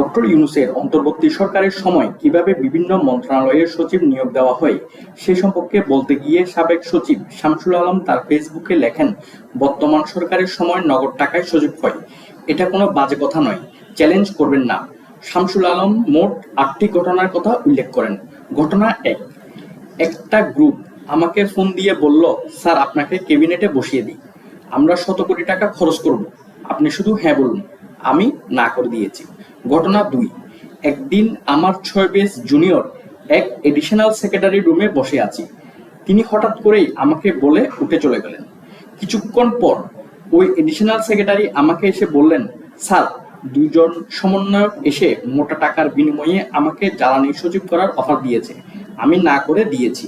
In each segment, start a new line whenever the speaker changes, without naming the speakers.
Doctor ইউনুসের অন্তর্বর্তী সরকারের সময় কীভাবে বিভিন্ন মন্ত্রণালয়ের সচিব নিয়োগ দেওয়া হয়, সে সম্পর্কে বলতে গিয়ে সাবেক সচিব শামসুল আলম তার ফেসবুকে লেখেন, বর্তমান সরকারের সময় নগদ টাকায় সচিব হয়। এটা কোনো বাজে কথা নয়, চ্যালেঞ্জ করবেন না। শামসুল আলম মোট আটটি ঘটনার কথা উল্লেখ করেন। ঘটনা এক, একটা গ্রুপ আমাকে ফোন দিয়ে বলল, স্যার, আপনাকে ক্যাবিনেটে বসিয়ে দিই। আমরা শত কোটি টাকা খরচ করব। আপনি শুধু হ্যাঁ বলুন। আমি না করে দিয়েছি। ঘটনা দুই, একদিন আমার ছয় বেস জুনিয়র এক এডিশনাল সেক্রেটারি রুমে বসে আছি। তিনি হঠাৎ করেই আমাকে বলে উঠে চলে গেলেন। কিছুক্ষণ পর ওই এডিশনাল সেক্রেটারি আমাকে এসে বললেন, স্যার, দুজন সমন্বয়ক এসে মোটা টাকার বিনিময়ে আমাকে জ্বালানি সচিব করার অফার দিয়েছে। আমি না করে দিয়েছি।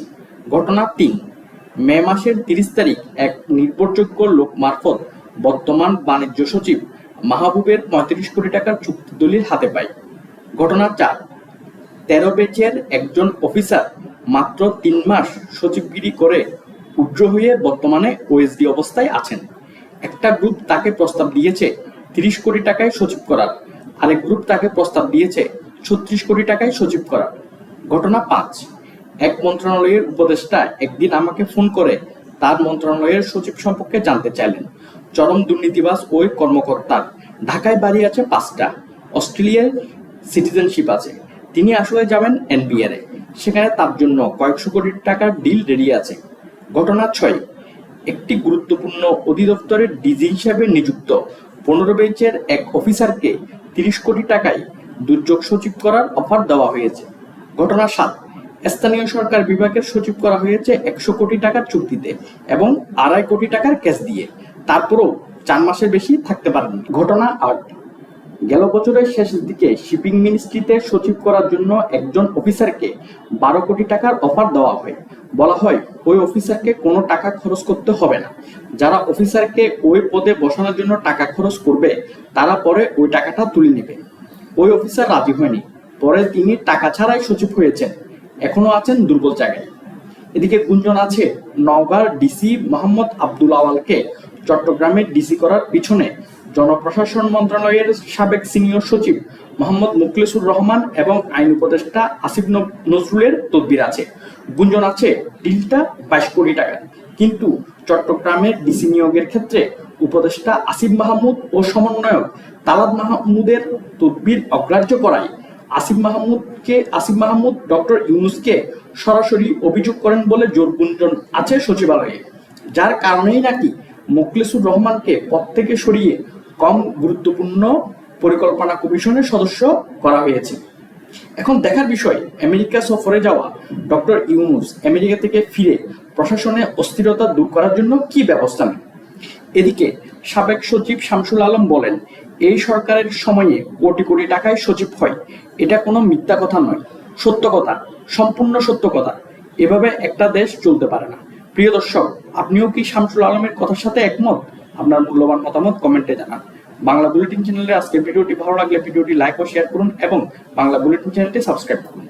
ঘটনা তিন, মে মাসের তিরিশ তারিখ এক নির্ভরযোগ্য লোক মারফত বর্তমান বাণিজ্য সচিব মাহবুবের পঁয়ত্রিশ কোটি টাকার চুক্তি দলিল হাতে পাই ঘটনা চার, তেরো বেচের একজন অফিসার মাত্র তিন মাস সচিবগিরি করে উজ্র হয়ে বর্তমানে ওএসডি অবস্থায় আছেন। একটা গ্রুপ তাকে প্রস্তাব দিয়েছে তিরিশ কোটি টাকায় সচিব করার। আরেক গ্রুপ তাকে প্রস্তাব দিয়েছে ছত্রিশ কোটি টাকায় সচিব করার। ঘটনা পাঁচ, এক মন্ত্রণালয়ের উপদেষ্টা একদিন আমাকে ফোন করে তার মন্ত্রণালয়ের সচিব সম্পর্কে জানতে চাইলেন। চরম দুর্নীতিবাজ ওই কর্মকর্তার। ঢাকায় বাড়ি আছে পাঁচটা। অস্ট্রেলিয়ার সিটিজেনশিপ আছে। তিনি আসলে যাবেন এনবিআর। সেখানে তার জন্য কয়েকশো কোটি টাকার ডিল রেডি আছে। ঘটনা ছয়। একটি গুরুত্বপূর্ণ অধিদপ্তরের ডিজি হিসাবে নিযুক্ত পনেরো বেঞ্চের এক অফিসারকে তিরিশ কোটি টাকায় দুর্যোগ সচিব করার অফার দেওয়া হয়েছে। ঘটনা সাত। স্থানীয় সরকার বিভাগের সচিব করা হয়েছে একশো কোটি টাকার চুক্তিতে এবং আড়াই কোটি টাকার ক্যাশ দিয়ে। তারপরও চার মাসের বেশি থাকতে পারেন। ঘটনা আট। গেল বছরের শেষের দিকে শিপিং মিনিস্ট্রিতে সচিব করার জন্য একজন অফিসারকে বারো কোটি টাকার অফার দেওয়া হয়। বলা হয়, ওই অফিসারকে কোনো টাকা খরচ করতে হবে না। যারা অফিসারকে ওই পদে বসানোর জন্য টাকা খরচ করবে, তারা পরে ওই টাকাটা তুলে নেবে। ওই অফিসার রাজি হয়নি। পরে তিনি টাকা ছাড়াই সচিব হয়েছেন। এখনও আছেন দুর্বল জায়গায়। এদিকে গুঞ্জন আছে, নওগাঁর ডিসি মোহাম্মদ আব্দুল আওয়ালকে চট্টগ্রামের ডিসি করার পিছনে জনপ্রশাসন মন্ত্রণালয়ের সাবেক সিনিয়র সচিব মোহাম্মদ মুখলেসুর রহমান এবং আইন উপদেষ্টা আসিফ নজরুলের তদবির আছে। গুঞ্জন আছে, ডিলটা বাইশ কোটি টাকা। কিন্তু চট্টগ্রামের ডিসি নিয়োগের ক্ষেত্রে উপদেষ্টা আসিফ মাহমুদ ও সমন্বয়ক তালাদ মাহমুদের তদবির অগ্রাহ্য করায়। আসিফ আসিফ মাহমুদ, ডক্টর ইউনুসকে সরাসরি অভিযোগ করেন বলে জোর গুঞ্জন আছে সচিবালয়ে। যার কারণেই নাকি মোখলেসুর রহমানকে পদ থেকে সরিয়ে কম গুরুত্বপূর্ণ পরিকল্পনা কমিশনের সদস্য করা হয়েছে। এখন দেখার বিষয়, আমেরিকা সফরে যাওয়া ডক্টর ইউনুস আমেরিকা থেকে ফিরে প্রশাসনে অস্থিরতা দূর করার জন্য কি ব্যবস্থা নেন? এদিকে সাবেক সচিব শামসুল আলম বলেন, এই সরকারের সময়ে কোটি কোটি টাকায় সচিব হয়। এটা কোনো মিথ্যা কথা নয়। সত্য কথা, সম্পূর্ণ সত্য কথা। এভাবে একটা দেশ চলতে পারে না। প্রিয় দর্শক, আপনিও কি শামসুল আলমের কথার সাথে একমত? আপনার মূল্যবান মতামত কমেন্টে জানান। বাংলা বুলেটিন চ্যানেলে আজকের ভিডিওটি ভালো লাগলে ভিডিওটি লাইক ও শেয়ার করুন এবং বাংলা বুলেটিন চ্যানেলটি সাবস্ক্রাইব করুন।